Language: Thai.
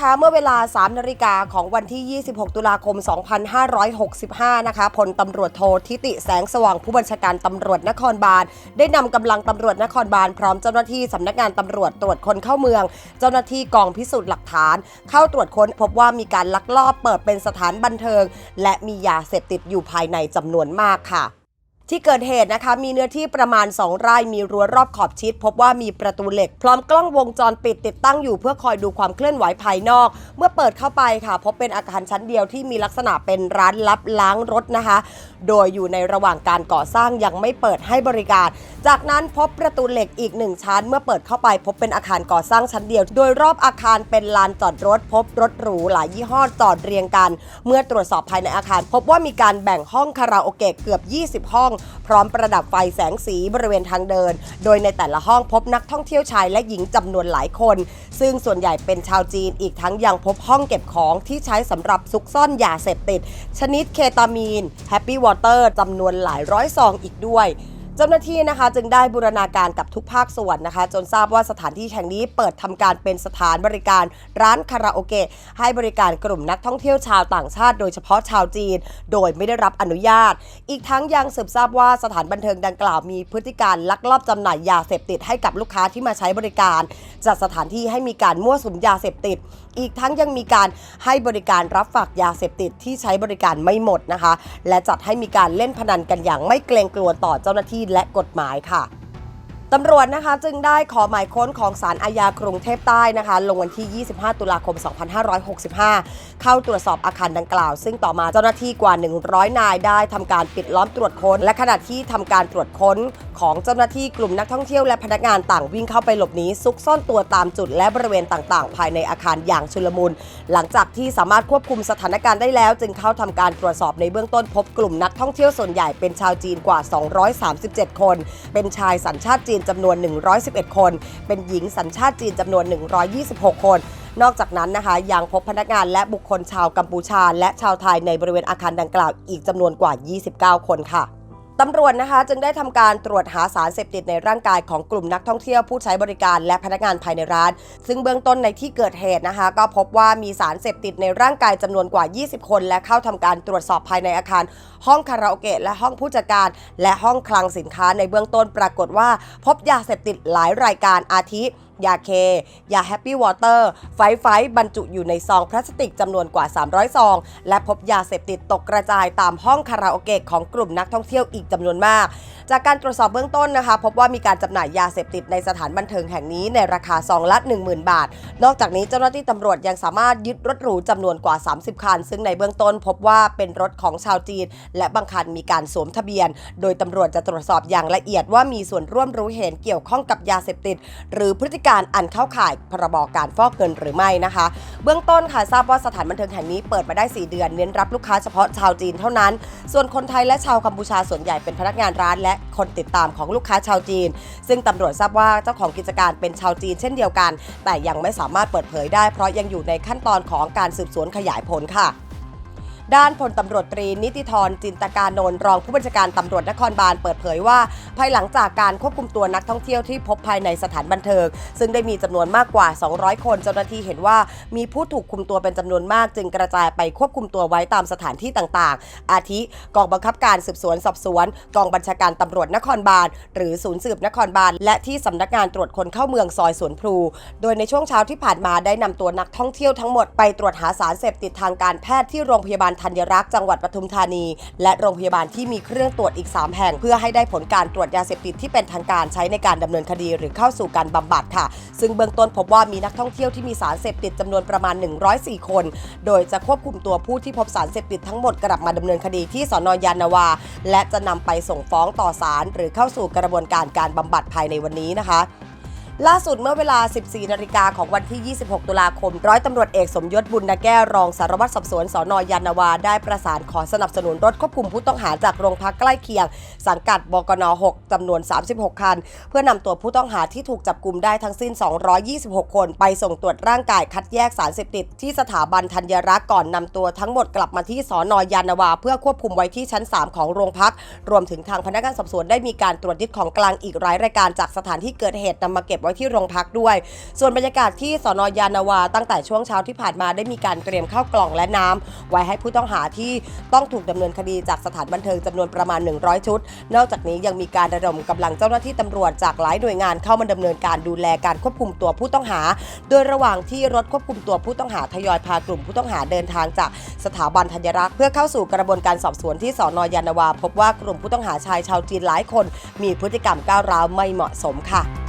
คะเมื่อเวลา 3 นาฬิกาของวันที่ 26 ตุลาคม 2565 นะคะพลตำรวจโททิติแสงสว่างผู้บัญชาการตำรวจนครบาล ได้นำกำลังตำรวจนครบาลพร้อมเจ้าหน้าที่สำนักงานตำรวจตรวจคนเข้าเมือง เจ้าหน้าที่กองพิสูจน์หลักฐาน เข้าตรวจค้นพบว่ามีการลักลอบเปิดเป็นสถานบันเทิง และมียาเสพติดอยู่ภายในจำนวนมากค่ะ ที่เกิดเหตุนะคะมีเนื้อที่ประมาณ 2 ไร่มีรั้วรอบขอบชิด พบว่ามีประตูเหล็ก พร้อมกล้องวงจรปิดติดตั้งอยู่เพื่อคอยดูความเคลื่อนไหวภายนอก เมื่อเปิดเข้าไปค่ะ พบเป็นอาคารชั้นเดียวที่มีลักษณะเป็นร้านลับล้างรถนะคะ โดยอยู่ในระหว่างการก่อสร้างยังไม่เปิดให้บริการจากนั้นพบประตูเหล็กอีกหนึ่งชั้น เมื่อเปิดเข้าไปพบเป็นอาคารก่อสร้างชั้นเดียว โดยรอบอาคารเป็นลานจอดรถ พบรถหรูหลายยี่ห้อจอดเรียงกัน เมื่อตรวจสอบภายในอาคาร พบว่ามีการแบ่งห้องคาราโอเกะเกือบ 20 ห้อง พร้อมประดับไฟแสงสีบริเวณทางเดิน โดยในแต่ละห้องพบนักท่องเที่ยวชายและหญิงจำนวนหลายคน ซึ่งส่วนใหญ่เป็นชาวจีนอีกทั้งยังพบห้องเก็บของที่ใช้สำหรับซุกซ่อนยาเสพติด ชนิดเคตามีนแฮปปี้วอเตอร์จำนวนหลายร้อยซองอีกด้วย เจ้าหน้าที่นะคะจึงได้บูรณาการกับทุกภาคส่วนนะคะ จนทราบว่าสถานที่แห่งนี้เปิดทำการเป็นสถานบริการร้านคาราโอเกะให้บริการกลุ่มนักท่องเที่ยวชาวต่างชาติ โดยเฉพาะชาวจีน โดยไม่ได้รับอนุญาต อีกทั้งยังสืบทราบว่าสถานบันเทิงดังกล่าวมีพฤติการลักลอบจำหน่ายยาเสพติดให้กับลูกค้าที่มาใช้บริการ จัดสถานที่ให้มีการมั่วสุมยาเสพติด อีกทั้งยังมีการให้บริการรับฝากยาเสพติดที่ใช้บริการไม่หมดนะคะ และจัดให้มีการเล่นพนันกันอย่างไม่เกรงกลัวต่อเจ้าหน้าที่และกฎหมายค่ะตำรวจนะคะจึงได้ขอหมายค้นของศาลอาญากรุงเทพใต้นะคะ ลงวันที่ 25 ตุลาคม 2565 เข้าตรวจสอบอาคารดังกล่าว ซึ่งต่อมาเจ้าหน้าที่กว่า 100 นายได้ทำการปิดล้อมตรวจค้น และขณะที่ทำการตรวจค้น ของเจ้าหน้าที่กลุ่มนักท่องเที่ยวและพนักงานต่างวิ่งเข้าไปหลบหนีซุกซ่อนตัวตามจุดและบริเวณต่างๆ ภายในอาคารอย่างชุลมุน หลังจากที่สามารถควบคุมสถานการณ์ได้แล้ว จึงเข้าทำการตรวจสอบในเบื้องต้นพบกลุ่มนักท่องเที่ยวส่วนใหญ่เป็นชาวจีนกว่า 237 คน เป็นชายสัญชาติจีนจำนวน 111 คน เป็นหญิงสัญชาติจีนจำนวน 126 คนนอกจากนั้นนะคะยังพบพนักงานและบุคคลชาวกัมพูชา และชาวไทยในบริเวณอาคารดังกล่าวอีกจำนวนกว่า 29 คนค่ะ ตำรวจนะคะจึงได้ทำการตรวจหาสารเสพติดในร่างกายของกลุ่มนักท่องเที่ยวผู้ใช้บริการและพนักงานภายในร้าน ซึ่งเบื้องต้นในที่เกิดเหตุนะคะ ก็พบว่ามีสารเสพติดในร่างกายจำนวนกว่า 20 คน และเข้าทำการตรวจสอบภายในอาคาร ห้องคาราโอเกะและห้องผู้จัดการ และห้องคลังสินค้าในเบื้องต้นปรากฏว่า พบยาเสพติดหลายรายการอาทิ ยาเค ยาแฮปปี้วอเตอร์ ไฟไฟบรรจุอยู่ในซองพลาสติกจำนวนกว่า 300 ซอง และพบยาเสพติดตกกระจายตามห้องคาราโอเกะของกลุ่มนักท่องเที่ยวอีกจำนวนมาก จากการตรวจสอบเบื้องต้นนะคะ พบว่ามีการจำหน่ายยาเสพติดในสถานบันเทิงแห่งนี้ในราคาซองละ 10,000 บาท นอกจากนี้เจ้าหน้าที่ตำรวจยังสามารถยึดรถหรูจำนวนกว่า 30 คัน ซึ่งในเบื้องต้นพบว่าเป็นรถของชาวจีน และบางคันมีการสวมทะเบียน โดยตำรวจจะตรวจสอบอย่างละเอียดว่ามีส่วนร่วมรู้เห็นเกี่ยวข้องกับยาเสพติด หรือพฤติการอันเข้าข่ายพรบการฟอกเงินหรือไม่นะคะ เบื้องต้นค่ะทราบว่าสถานบันเทิงแห่งนี้เปิดมาได้ 4 เดือน เน้นรับลูกค้าเฉพาะชาวจีนเท่านั้น ส่วนคนไทยและชาวกัมพูชาส่วนใหญ่เป็นพนักงานร้าน และคนติดตามของลูกค้าชาวจีน ซึ่งตำรวจทราบว่าเจ้าของกิจการเป็นชาวจีนเช่นเดียวกัน แต่ยังไม่สามารถเปิดเผยได้เพราะยังอยู่ในขั้นตอนของการสืบสวนขยายผลค่ะ ด้านพลตำรวจตรีนิติธรจินตการนนท์รองผู้บัญชาการตำรวจนครบาลเปิดเผยว่า ภายหลังจากการควบคุมตัวนักท่องเที่ยวที่พบภายในสถานบันเทิง ซึ่งได้มีจำนวนมากกว่า 200 คนเจ้าหน้าที่เห็นว่า มีผู้ถูกคุมตัวเป็นจำนวนมากจึงกระจายไปควบคุมตัวไว้ตามสถานที่ต่างๆ อาทิกองบังคับการสืบสวนสอบสวน กองบัญชาการตำรวจนครบาลหรือศูนย์สืบนครบาลและที่สำนักงานตรวจคนเข้าเมืองซอยสวนพลู โดยในช่วงเช้าที่ผ่านมาได้นำตัวนักท่องเที่ยวทั้งหมดไปตรวจหาสารเสพติดทางการแพทย์ที่โรงพยาบาลธัญรักษ์จังหวัดปทุมธานี และโรงพยาบาลที่มีเครื่องตรวจอีก 3 แห่ง เพื่อให้ได้ผลการตรวจยาเสพติดที่เป็นทางการใช้ในการดำเนินคดีหรือเข้าสู่การบำบัดค่ะ ซึ่งเบื้องต้นพบว่ามีนักท่องเที่ยวที่มีสารเสพติดจำนวนประมาณ 104 คน โดยจะควบคุมตัวผู้ที่พบสารเสพติดทั้งหมดกลับมาดำเนินคดีที่สอนยานนาวา และจะนำไปส่งฟ้องต่อศาลหรือเข้าสู่กระบวนการการบำบัดภายในวันนี้นะคะ ล่าสุดเมื่อเวลา 14 นาฬิกาของวันที่ 26 ตุลาคม ร้อยตำรวจเอกสมยศบุญนาแก้วรองสารวัตรสอบสวนสอนอยานนาวา ได้ประสานขอสนับสนุนรถควบคุมผู้ต้องหาจากโรงพักใกล้เคียง สังกัดบกน 6จำนวน 36 คัน เพื่อนำตัวผู้ต้องหาที่ถูกจับกลุ่มได้ทั้งสิ้น 226 คน ไปส่งตรวจร่างกายคัดแยกสารเสพติดที่สถาบันธัญรักษ์ก่อนนำตัวทั้งหมดกลับมาที่สอนอยานนาวา เพื่อควบคุมไว้ที่ชั้น 3 ของโรงพัก รวมถึงทางพนักงานสอบสวนได้มีการตรวจยึดของกลางอีกหลายรายการจากสถานที่เกิดเหตุนำมาเก็บไว้ที่โรงพักด้วย ส่วนบรรยากาศที่สอนอยานาวา ตั้งแต่ช่วงเช้าที่ผ่านมาได้มีการเตรียมข้าวกล่องและน้ำไว้ให้ผู้ต้องหาที่ต้องถูกดำเนินคดีจากสถานบันเทิงจำนวนประมาณ 100 ชุด นอกจากนี้ยังมีการระดมกำลังเจ้าหน้าที่ตำรวจจากหลายหน่วยงานเข้ามาดำเนินการดูแลการควบคุมตัวผู้ต้องหา โดยระหว่างที่รถควบคุมตัวผู้ต้องหาทยอยพากลุ่มผู้ต้องหาเดินทางจากสถาบันธัญรักษ์เพื่อเข้าสู่กระบวนการสอบสวนที่สอนอยานาวา พบว่ากลุ่มผู้ต้องหาชายชาวจีนหลายคน มีพฤติกรรมก้าวร้าวไม่เหมาะสมค่ะ